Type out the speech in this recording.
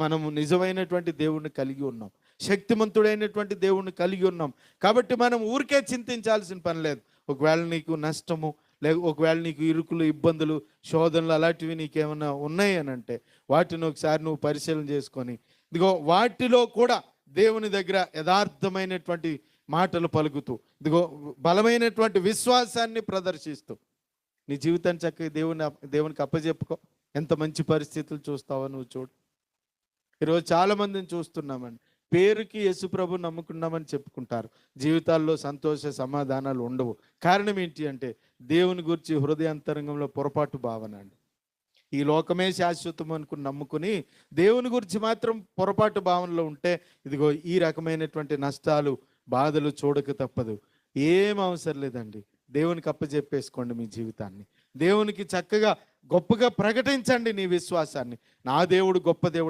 మనము నిజమైనటువంటి దేవుణ్ణి కలిగి ఉన్నాం. శక్తిమంతుడైనటువంటి దేవుణ్ణి కలిగి ఉన్నాం. కాబట్టి మనం ఊరికే చింతించాల్సిన పని లేదు. ఒకవేళ నీకు నష్టము లేక ఒకవేళ నీకు ఇరుకులు ఇబ్బందులు శోధనలు అలాంటివి నీకేమైనా ఉన్నాయి అని అంటే వాటిని ఒకసారి నువ్వు పరిశీలన చేసుకొని ఇదిగో వాటిలో కూడా దేవుని దగ్గర యథార్థమైనటువంటి మాటలు పలుకుతూ ఇదిగో బలమైనటువంటి విశ్వాసాన్ని ప్రదర్శిస్తూ నీ జీవితాన్ని చక్కగా దేవుని దేవునికి అప్పచెప్పుకో ఎంత మంచి పరిస్థితులు చూస్తావో నువ్వు చూడు. ఈరోజు చాలా మందిని చూస్తున్నామండి. పేరుకి యేసుప్రభు నమ్ముకున్నామని చెప్పుకుంటారు. జీవితాల్లో సంతోష సమాధానాలు ఉండవు. కారణం ఏంటి అంటే దేవుని గురించి హృదయాంతరంగంలో పొరపాటు భావన అండి. ఈ లోకమే శాశ్వతం అనుకుని నమ్ముకుని దేవుని గురించి మాత్రం పొరపాటు భావనలో ఉంటే ఇదిగో ఈ రకమైనటువంటి నష్టాలు బాధలు చూడక తప్పదు. ఏం అవసరం లేదండి. దేవునికి అప్పచెప్పేసుకోండి మీ జీవితాన్ని. దేవునికి చక్కగా గొప్పగా ప్రకటించండి నీ విశ్వాసాన్ని. నా దేవుడు గొప్ప దేవుడు